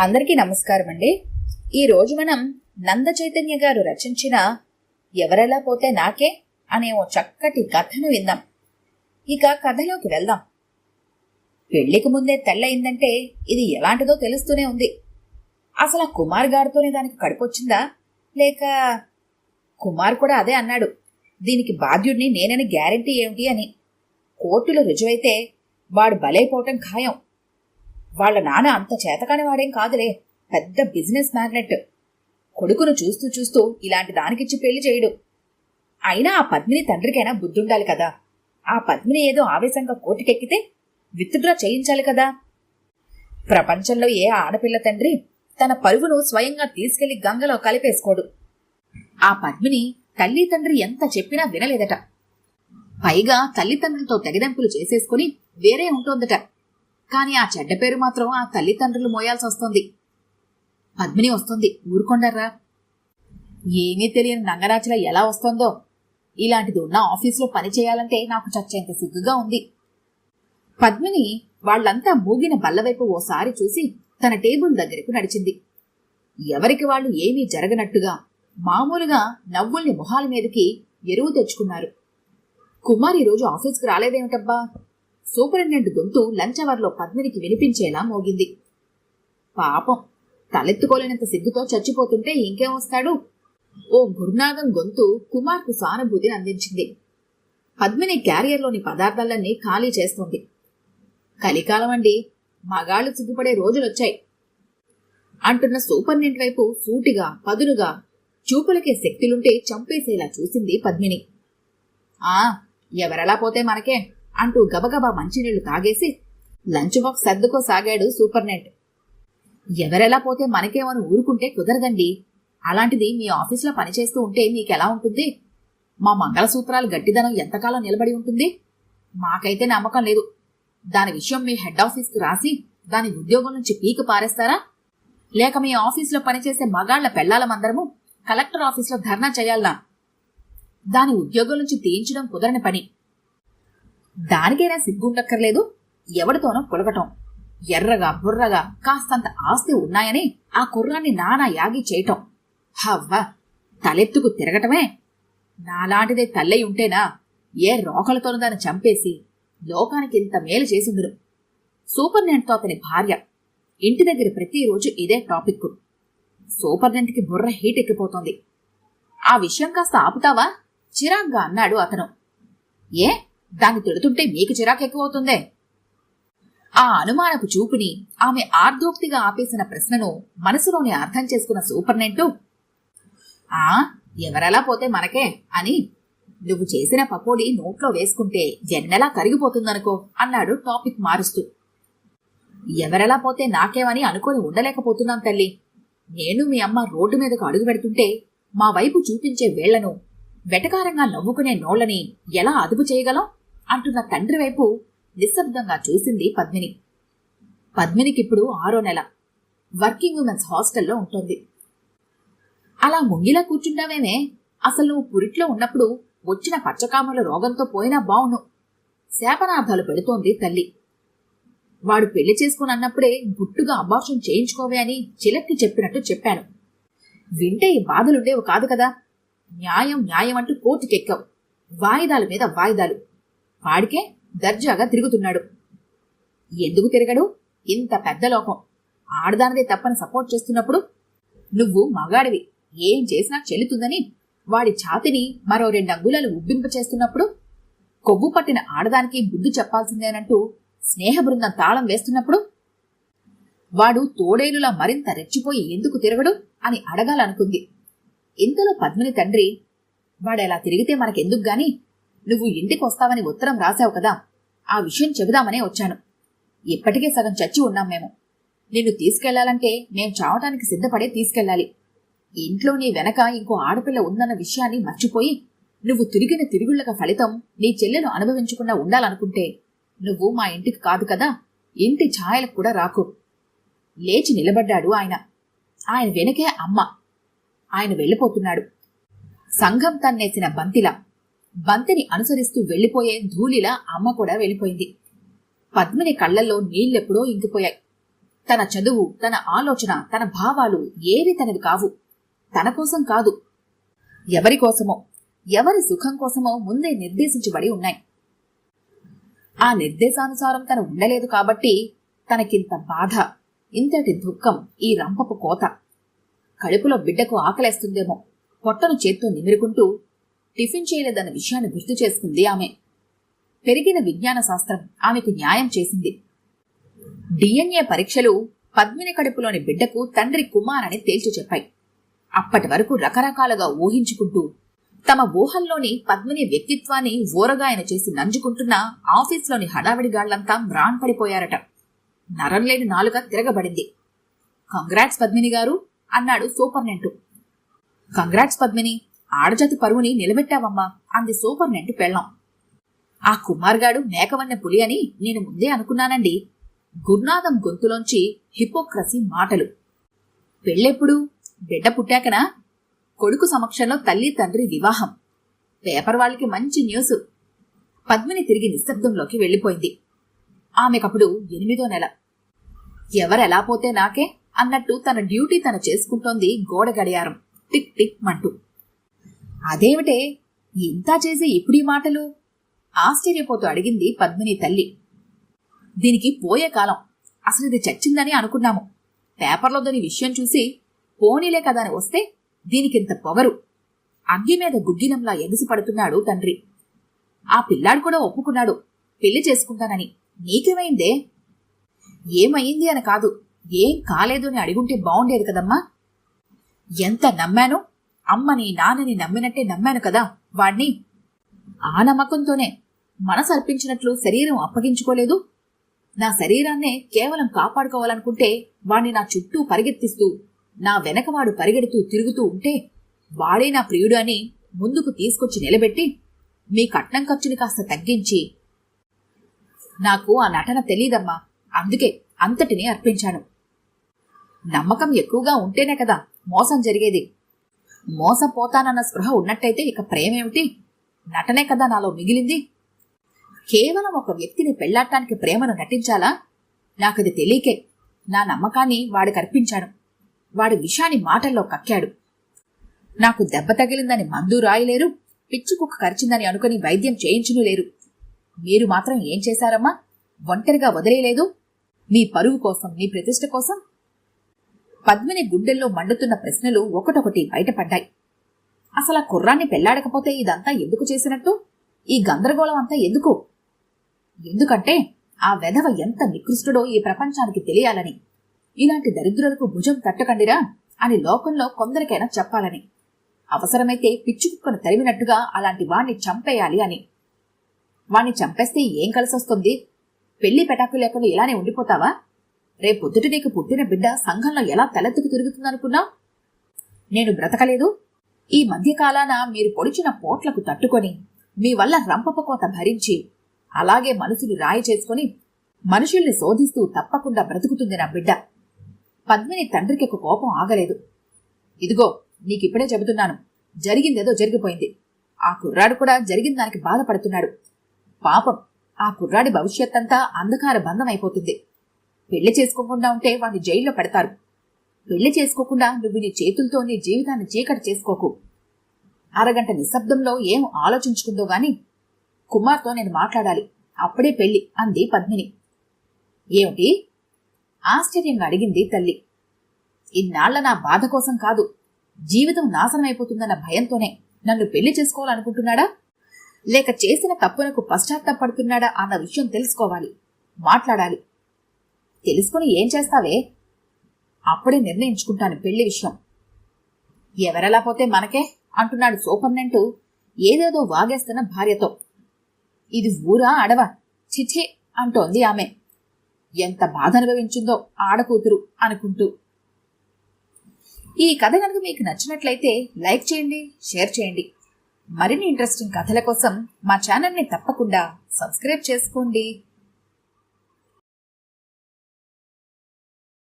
అందరికీ నమస్కారం అండి ఈరోజు మనం నంద చైతన్య గారు రచించిన ఎవరెలా పోతే నాకే అనే ఓ చక్కటి కథను విందాం. ఇక కథలోకి వెళ్దాం. పెళ్ళికి ముందే తెల్లయిందంటే ఇది ఎలాంటిదో తెలుస్తూనే ఉంది. అసలు ఆ కుమార్ గారితోనే దానికి కడుపొచ్చిందా? లేక కుమార్ కూడా అదే అన్నాడు. దీనికి బాధ్యుడిని నేనని గ్యారంటీ ఏమిటి అని. కోర్టులో రుజువైతే వాడు బలైపోవటం ఖాయం. వాళ్ళ నాన్న అంత చేతకాని వాడేం కాదులే. పెద్ద బిజినెస్ మ్యాగ్నెట్. కొడుకును చూస్తూ చూస్తూ ఇలాంటి దానికిచ్చి పెళ్ళి చేయడు. అయినా ఆ పద్మిని తండ్రికైనా బుద్ధుండాలి కదా. ఆ పద్మిని ఏదో ఆవేశంగా కోటికెక్కితే విత్డ్రా చేయించాలి కదా. ప్రపంచంలో ఏ ఆడపిల్ల తండ్రి తన పరువును స్వయంగా తీసుకెళ్ళి గంగలో కలిపేసుకోడు. ఆ పద్మిని తల్లి తండ్రి ఎంత చెప్పినా వినలేదట. పైగా తల్లిదండ్రులతో తెగదెంపులు చేసేసుకుని వేరే ఉంటోందట. కాని ఆ చెడ్డ పేరు మాత్రం ఆ తల్లిదండ్రులు మోయాల్సి వస్తోంది. పద్మిని వస్తుంది. ఊరుకొండర్రా. ఏమీ తెలియని నంగరాజుల ఎలా వస్తుందో. ఇలాంటిది ఉన్న ఆఫీసులో పని చేయాలంటే నాకు చచ్చేంత సిగ్గుగా ఉంది. పద్మిని వాళ్ళంతా మూగిన బల్లవైపు ఓసారి చూసి తన టేబుల్ దగ్గరకు నడిచింది. ఎవరికి వాళ్ళు ఏమీ జరగనట్టుగా మామూలుగా నవ్వుల్ని మొహాల మీదకి ఎరువు తెచ్చుకున్నారు. కుమార్ ఈరోజు ఆఫీస్కి రాలేదేమిటబ్బా? సూపరింటెండెంట్ గొంతు లంచ్ అవర్లో పద్మినికి వినిపించేలా మోగింది. పాపం తలెత్తుకోలేనంత సిగ్గుతో చచ్చిపోతుంటే ఇంకేం వస్తాడు? ఓ గురునాగం గొంతు కుమార్కు సానుభూతిని అందించింది. పద్మిని క్యారియర్లోని పదార్థాలన్నీ ఖాళీ చేస్తోంది. కలికాలం అండి మగాళ్ళు సిగ్గుపడే రోజులొచ్చాయి. అంటున్న సూపర్నెంట్ వైపు సూటిగా పదునుగా చూపులకే శక్తులుంటే చంపేసేలా చూసింది పద్మిని. ఆ ఎవరెలా పోతే మనకే? అంటూ గబగబా మంచినీళ్ళు తాగేసి లంచ్ బాక్స్ సర్దుకోసాగాడు సూపర్నెంట్ ఎవరెలా పోతే మనకేమని ఊరుకుంటే కుదరదండి. అలాంటిది మీ ఆఫీస్లో పనిచేస్తూ ఉంటే మీకెలా ఉంటుంది? మా మంగళసూత్రాలు గట్టిదనం ఎంతకాలం నిలబడి ఉంటుంది? మాకైతే నమ్మకం లేదు. దాని విషయం మీ హెడ్ ఆఫీస్కి రాసి దాని ఉద్యోగం నుంచి పీక పారేస్తారా? లేక మీ ఆఫీస్లో పనిచేసే మగాళ్ళ పెళ్ళాలమందరము కలెక్టర్ ఆఫీసులో ధర్నా చేయాలనా? దాని ఉద్యోగం నుంచి తీయించడం కుదరని పని. దానికైనా సిగ్గుండక్కర్లేదు. ఎవడితోనో కొలగటం ఎర్రగా బుర్రగా కాస్తంత ఆస్తి ఉన్నాయని ఆ కుర్రాన్ని నానా యాగి చేయటం. హవ్వ! తలెత్తుకు తిరగటమే. నాలాంటిదే తల్లై ఉంటేనా? ఏ రోకలతోనూ దాన్ని చంపేసి లోకానికి ఇంత మేలు చేసిందును సూపర్నెంట్తో అతని భార్య. ఇంటి దగ్గర ప్రతిరోజు ఇదే టాపిక్ సూపర్నెంట్కి బుర్ర హీట్ ఎక్కిపోతోంది ఆ విషయం కాస్త ఆపుతావా? చిరాగ్గా అన్నాడు అతను. ఏ? దాన్ని తిడుతుంటే మీకు చిరాకు ఎక్కువవుతుందే? ఆ అనుమానపు చూపుని ఆమె ఆర్ధోక్తిగా ఆపేసిన ప్రశ్నను మనసులోనే అర్థం చేసుకున్న సూపర్నెంటు ఆ ఎవరెలా పోతే మనకే అని నువ్వు చేసిన పకోడీ నోట్లో వేసుకుంటే జెన్నెలా కరిగిపోతుందనుకో అన్నాడు టాపిక్ మారుస్తూ. ఎవరెలా పోతే నాకేమని అనుకొని ఉండలేకపోతున్నాం తల్లి. నేను మీ అమ్మ రోడ్డు మీదకు అడుగు పెడుతుంటే మా వైపు చూపించే వేళ్ళను వెటకారంగా నవ్వుకునే నోళ్ళని ఎలా అదుపు చేయగలం? అంటున్న తండ్రి వైపు నిశ్శబ్దంగా చూసింది పద్మిని. పద్మినికిప్పుడు ఆరో నెల. వర్కింగ్ ఉమెన్స్ హాస్టల్లో ఉంటుంది. అలా ముంగిలా కూర్చుంటావేమే? అసలు నువ్వు పురిట్లో ఉన్నప్పుడు వచ్చిన పచ్చకాముల రోగంతో పోయినా బావును. శాపనార్థాలు పెడుతోంది తల్లి. వాడు పెళ్ళి చేసుకుని అన్నప్పుడే గుట్టుగా అబార్షన్ చేయించుకోవే అని చిలక్కి చెప్పినట్టు చెప్పాను. వింటే ఈ బాధలుండేవి కాదు కదా. న్యాయం న్యాయం అంటూ కోర్టుకెక్కావు. వాయిదాల మీద వాయిదాలు. వాడికే దర్జాగా తిరుగుతున్నాడు. ఎందుకు తిరగడు? ఇంత పెద్ద లోకం. ఆడదానిదే తప్పని సపోర్ట్ చేస్తున్నప్పుడు నువ్వు మగాడివి. ఏం చేసినా చెల్లుతుందని వాడి ఛాతిని మరో రెండు అంగుళాలు ఉబ్బింప చేస్తున్నప్పుడు కొవ్వు పట్టిన ఆడదానికి బుద్ధి చెప్పాల్సిందేనంటూ స్నేహ బృందం తాళం వేస్తున్నప్పుడు వాడు తోడేలులా మరింత రెచ్చిపోయి ఎందుకు తిరగడు అని అడగాలనుకుంది. ఇంతలో పద్మిని తండ్రి వాడెలా తిరిగితే మనకెందుకు గాని నువ్వు ఇంటికి వస్తావని ఉత్తరం రాశావు కదా. ఆ విషయం చెబుదామనే వచ్చాను. ఇప్పటికే సగం చచ్చి ఉన్నాం మేము. నిన్ను తీసుకెళ్ళాలంటే మేం చావటానికి సిద్ధపడే తీసుకెళ్ళాలి. ఇంట్లో నీ వెనక ఇంకో ఆడపిల్ల ఉందన్న విషయాన్ని మర్చిపోయి నువ్వు తిరిగిన తిరుగుళ్ళక ఫలితం నీ చెల్లెను అనుభవించకుండా ఉండాలనుకుంటే నువ్వు మా ఇంటికి కాదు కదా. ఇంటి ఛాయలకు కూడా రాకు. లేచి నిలబడ్డాడు ఆయన. ఆయన వెనకే అమ్మ. ఆయన వెళ్ళిపోతున్నాడు. సంఘం తన్నేసిన బంతిలా బంతిని అనుసరిస్తూ వెళ్ళిపోయే ధూళిలా అమ్మ కూడా వెళ్ళిపోయింది. పద్మిని కళ్ళల్లో నీళ్ళెప్పుడో ఇంకిపోయాయి. తన చదువు తన ఆలోచన తన భావాలు ఏవి తనవి కావు. తన కోసం కాదు. ఎవరి కోసమో ఎవరి సుఖం కోసమో ముందే నిర్దేశించబడి ఉన్నాయి. ఆ నిర్దేశానుసారం తను ఉండలేదు కాబట్టి తనకింత బాధ ఇంతటి దుఃఖం ఈ రంపపు కోత. కడుపులో బిడ్డకు ఆకలేస్తుందేమో పొట్టను చేత్తో నిమిరుకుంటూ టిఫిన్ చేయలేదన్న విషయాన్ని గుర్తు చేసుకుంది ఆమె. పెరిగిన విజ్ఞాన శాస్త్రం ఆమెకు న్యాయం చేసింది. డిఎన్ఏ పరీక్షలు పద్మిని కడుపులోని బిడ్డకు తండ్రి కుమార్ అని తేల్చి చెప్పాయి. అప్పటి వరకు రకరకాలుగా ఊహించుకుంటూ తమ ఊహల్లోని పద్మిని వ్యక్తిత్వాన్ని ఊరగాయన చేసి నంజుకుంటున్న ఆఫీస్లోని హడావిడిగాళ్ళంతా మ్రాన్పడిపోయారట నరం లేని నాలుక తిరగబడింది. కంగ్రాట్స్ పద్మిని గారు అన్నాడు సూపర్నెంటు. కంగ్రాట్స్ పద్మిని ఆడజాతి పరువుని నిలబెట్టావమ్మా అంది సూపర్నెంట్ పెళ్ళం. ఆ కుమార్గాడు మేకవన్న పులి అని నేను ముందే అనుకున్నానండి. గురునాథం గొంతులోంచి హిపోక్రసీ మాటలు. పెళ్ళెప్పుడు? బిడ్డ పుట్టాకనా? కొడుకు సమక్షంలో తల్లి తండ్రి వివాహం. పేపర్ వాళ్ళకి మంచి న్యూస్. పద్మిని తిరిగి నిశ్శబ్దంలోకి వెళ్ళిపోయింది. ఆమెకప్పుడు ఎనిమిదో నెల. ఎవరెలా పోతే నాకే? అన్నట్టు తన డ్యూటీ తన చేసుకుంటోంది గోడ గడియారం టిక్ టిక్ మంటూ. అదేమిటే? ఇంత చేసే ఇప్పుడీ మాటలు? ఆశ్చర్యపోతూ అడిగింది పద్మిని తల్లి. దీనికి పోయే కాలం. అసలు ఇది చచ్చిందని అనుకున్నాము. పేపర్లో దాని విషయం చూసి పోనీలే కదా అని వస్తే దీనికింత పొగరు. అగ్గి మీద గుగ్గినంలా ఎగిసిపడుతున్నాడు తండ్రి. ఆ పిల్లాడు కూడా ఒప్పుకున్నాడు. పెళ్ళి చేసుకుంటానని. నీకేమైందే? ఏమైంది అని కాదు. ఏం కాలేదు అని అడిగుంటే బాగుండేది కదమ్మా. ఎంత నమ్మాను? అమ్మని నాన్నని నమ్మినట్టే నమ్మాను కదా వాణ్ణి? ఆ నమ్మకంతోనే మనసు అర్పించినట్లు శరీరం అప్పగించుకోలేదు. నా శరీరాన్నే కేవలం కాపాడుకోవాలనుకుంటే వాణ్ణి నా చుట్టూ పరిగెత్తిస్తూ నా వెనకవాడు పరిగెడుతూ తిరుగుతూ ఉంటే వాడే నా ప్రియుడు అని ముందుకు తీసుకొచ్చి నిలబెట్టి మీ కట్నం ఖర్చుని కాస్త తగ్గించి నాకు ఆ నటన తెలీదమ్మా అందుకే అంతటిని అర్పించాను. నమ్మకం ఎక్కువగా ఉంటేనే కదా మోసం జరిగేది. మోసపోతానన్న స్పృహ ఉన్నట్టయితే ఇక ప్రేమేమిటి? నటనే కదా నాలో మిగిలింది. కేవలం ఒక వ్యక్తిని పెళ్ళాటానికి ప్రేమను నటించాలా? నాకది తెలియకే. నా నమ్మకాన్ని వాడికి అర్పించాను వాడి విషాన్ని మాటల్లో కక్కాడు. నాకు దెబ్బ తగిలిందని మందు రాయలేరు పిచ్చి కుక్క కరిచిందని అనుకుని వైద్యం చేయించును లేరు. మీరు మాత్రం ఏం చేశారమ్మా? ఒంటరిగా వదిలేయలేదు? మీ పరువు కోసం మీ ప్రతిష్ట కోసం? పద్మిని గుండెల్లో మండుతున్న ప్రశ్నలు ఒకటొకటి బయటపడ్డాయి. అసలు ఆ కుర్రాన్ని పెళ్ళాడకపోతే ఇదంతా ఎందుకు చేసినట్టు? ఈ గందరగోళం అంతా ఎందుకు? ఎందుకంటే ఆ వెధవ ఎంత నికృష్టుడో ఈ ప్రపంచానికి తెలియాలని. ఇలాంటి దరిద్రులకు భుజం తట్టకండిరా అని లోకంలో కొందరికైనా చెప్పాలని. అవసరమైతే పిచ్చుకుక్కను తరిమినట్టుగా అలాంటి వాణ్ణి చంపేయాలి అని. వాణ్ణి చంపేస్తే ఏం కలిసొస్తుంది? పెళ్ళి పెటాకు లేకుండా ఇలానే ఉండిపోతావా? రేపొద్దుట నీకు పుట్టిన బిడ్డ సంఘంలో ఎలా తలెత్తుకు తిరుగుతుందనుకున్నా నేను బ్రతకలేదు. ఈ మధ్యకాలాన మీరు పొడిచిన పోట్లకు తట్టుకొని మీ వల్ల రంపపకోత భరించి అలాగే మనసుని రాయి చేసుకుని మనుషుల్ని శోధిస్తూ తప్పకుండా బ్రతుకుతుంది నా బిడ్డ. పద్మిని తండ్రికి ఒక కోపం ఆగలేదు. ఇదిగో నీకిప్పుడే చెబుతున్నాను. జరిగిందేదో జరిగిపోయింది. ఆ కుర్రాడు కూడా జరిగిన దానికి బాధపడుతున్నాడు. పాపం ఆ కుర్రాడి భవిష్యత్తంతా అంధకార బంధం అయిపోతుంది పెళ్ళి చేసుకోకుండా ఉంటే వాడిని జైల్లో పెడతారు. పెళ్ళి చేసుకోకుండా నువ్వు నీ చేతులతో నీ జీవితాన్ని చీకటి చేసుకోకు. అరగంట నిశ్శబ్దంలో ఏం ఆలోచించుకుందో గాని కుమార్తో నేను మాట్లాడాలి. అప్పుడే పెళ్ళి అంది పద్మిని. ఏమిటి? ఆశ్చర్యంగా అడిగింది తల్లి. ఇన్నాళ్ళ నా బాధ కోసం కాదు జీవితం నాశనమైపోతుందన్న భయంతోనే నన్ను పెళ్ళి చేసుకోవాలనుకుంటున్నాడా? లేక చేసిన తప్పునకు పశ్చాత్తాపడుతున్నాడా అన్న విషయం తెలుసుకోవాలి మాట్లాడాలి. తెలుసుకుని ఏం చేస్తావే? అప్పుడే నిర్ణయించుకుంటాను పెళ్ళి విషయం. ఎవరెలా పోతే మనకే? అంటున్నాడు సూపర్నెంటు ఏదేదో వాగేస్తున్న భార్యతో. ఇది ఊరా అడవా? చిచి అంటోంది ఆమె. ఎంత బాధ అనుభవించిందో ఆడకూతురు అనుకుంటూ. ఈ కథ కనుక మీకు నచ్చినట్లయితే లైక్ చేయండి షేర్ చేయండి. మరిన్ని ఇంట్రెస్టింగ్ కథల కోసం మా ఛానల్ని తప్పకుండా సబ్స్క్రైబ్ చేసుకోండి.